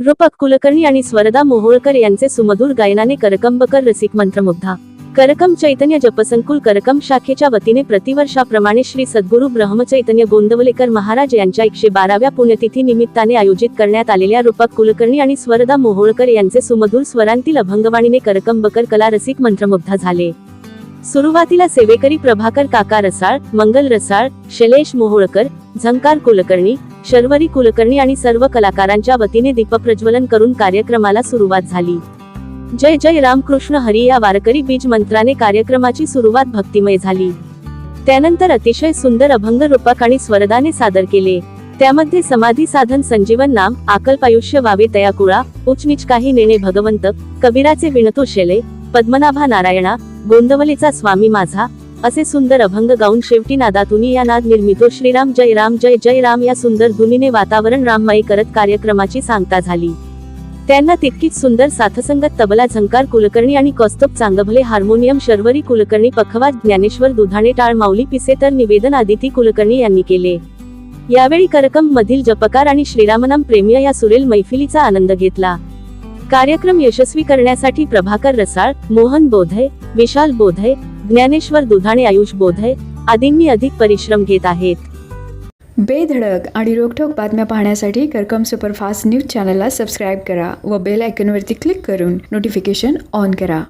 रूपक कुलकर्णी आणि स्वरदा मोहोळकर यांचे सुमधुर गायनाने करकंबकर रसिक मंत्रमुग्धा. करकम चैतन्य जपसंकुल करकम शाखेच्या वतीने प्रतिवर्षाप्रमाणे श्री सद्गुरू ब्रह्मचैतन्य गोंदवलेकर महाराज यांच्या एकशे बाराव्या पुण्यतिथी निमित्ताने आयोजित करण्यात आलेल्या रूपक कुलकर्णी आणि स्वरदा मोहोळकर यांचे सुमधुर स्वरांतील अभंगवाणीने करकंबकर कला रसिक मंत्रमुग्ध झाले. सुरुवातीला सेवेकरी प्रभाकर काका रसाळ मंगल रसाळ शैलेश मोहोळकर झंकार कुलकर्णी शर्वरी कुलकर्णी आणि सर्व कलाकारांच्या वतीने दीपप्रज्वलन करून कार्यक्रमाला सुरुवात झाली. जय जय रामकृष्ण हरी या वारकरी बीज मंत्राने कार्यक्रमाची सुरुवात भक्तिमय झाली. त्यानंतर अतिशय सुंदर अभंग रूपक आणि स्वरदाने सादर केले. त्यामध्ये समाधी साधन संजीवन नाम आकल्प आयुष्य वावे तयाकुळा उचनीच काही नेणे भगवंत कबीराचे विणतो शेले पद्मनाभा नारायणा गोंदवलीचा स्वामी माझा असे सुंदर अभंग गाऊन शेवटी नादातुनी या नाद निर्मितो श्रीराम जय राम जय जय राम या सुंदर धुनीने वातावरण राममय करत कार्यक्रमाची सांगता झाली. त्यांना तितकीच सुंदर साथसंगत तबला झंकार कुलकर्णी आणि कौस्तुभ चांगभले हार्मोनियम शर्वरी कुलकर्णी पखवाज ज्ञानेश्वर दुधाणे टाळ माऊली पिसे तर निवेदन आदिती कुलकर्णी यांनी केले. यावेळी करकम मधील जपकार आणि श्रीरामनाम प्रेमिया या सुरेल मैफिलीचा आनंद घेतला. कार्यक्रम यशस्वी करण्यासाठी प्रभाकर रसाळ मोहन बोधे विशाल बोधे ज्ञानेश्वर दुधाणे आयुष बोधे आदींनी अधिक परिश्रम घेत आहेत. बेधडक आणि रोखोक बातम्या पाहण्यासाठी करकम सुपरफास्ट न्यूज चॅनलला सबस्क्राईब करा व बेल आयकनवरती क्लिक करून नोटिफिकेशन ऑन करा.